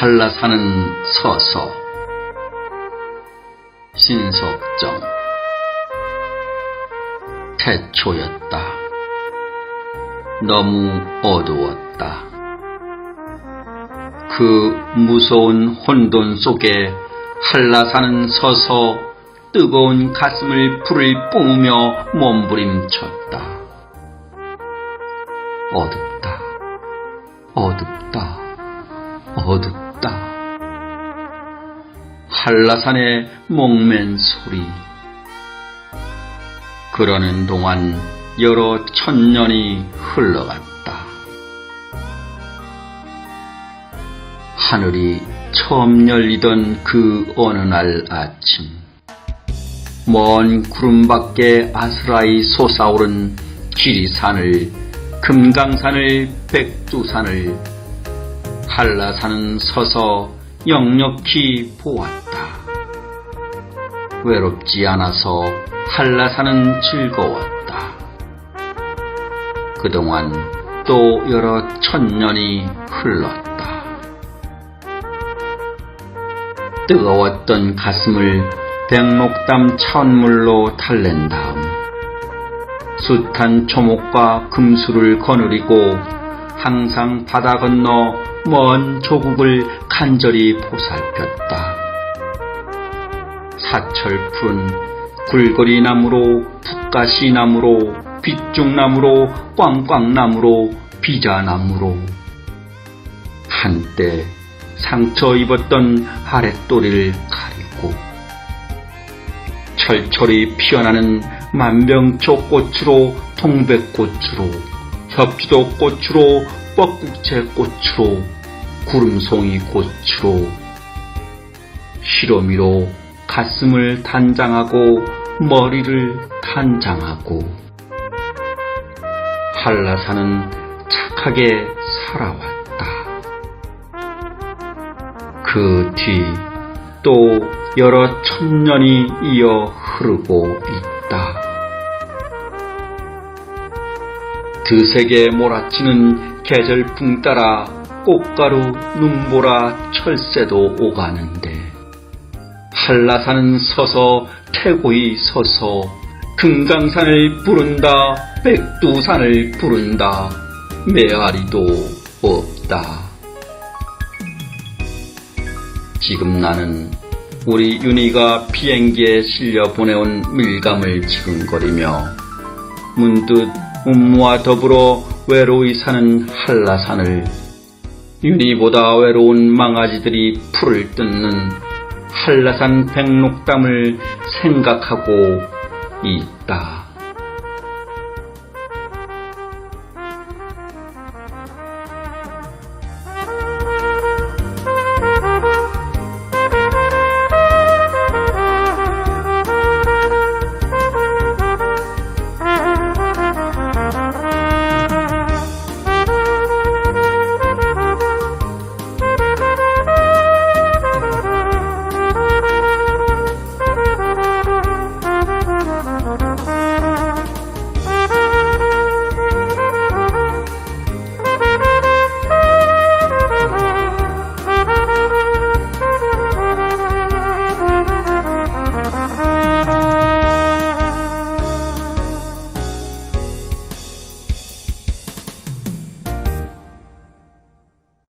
한라산은 서서 신석정 태초였다. 너무 어두웠다. 그 무서운 혼돈 속에 한라산은 서서 뜨거운 가슴을 불을 뿜으며 몸부림쳤다. 어둡다. 어둡다. 어둡다. 한라산의 목맨 소리. 그러는 동안 여러 천년이 흘러갔다. 하늘이 처음 열리던 그 어느 날 아침, 먼 구름 밖에 아스라이 솟아오른 지리산을, 금강산을, 백두산을, 한라산은 서서 역력히 보았다. 외롭지 않아서 한라산은 즐거웠다. 그동안 또 여러 천년이 흘렀다. 뜨거웠던 가슴을 백록담 차원물로 달랜 다음 숱한 초목과 금수를 거느리고 항상 바다 건너 먼 조국을 간절히 보살폈다. 사철 푸른 굴거리 나무로 풋가시 나무로 꽝꽝나무로 비자나무로 한때 상처 입었던 아랫도리를 가리고 철철이 피어나는 만병초 꽃으로 동백꽃으로 협주도 꽃으로 뻐국채 꽃으로 구름송이 꽃으로 시로미로 가슴을 단장하고 머리를 단장하고 한라산은 착하게 살아왔다. 그 뒤 또 여러 천년이 이어 흐르고 있다. 드세게 몰아치는 계절풍 따라 꽃가루 눈보라 철새도 오가는데 한라산은 서서 태고히 서서 금강산을 부른다 백두산을 부른다 메아리도 없다. 지금 나는 우리 윤희가 비행기에 실려 보내온 밀감을 지근거리며 문득 음무와 더불어 외로이 사는 한라산을 윤희보다 외로운 망아지들이 풀을 뜯는 한라산 백록담을 생각하고 있다.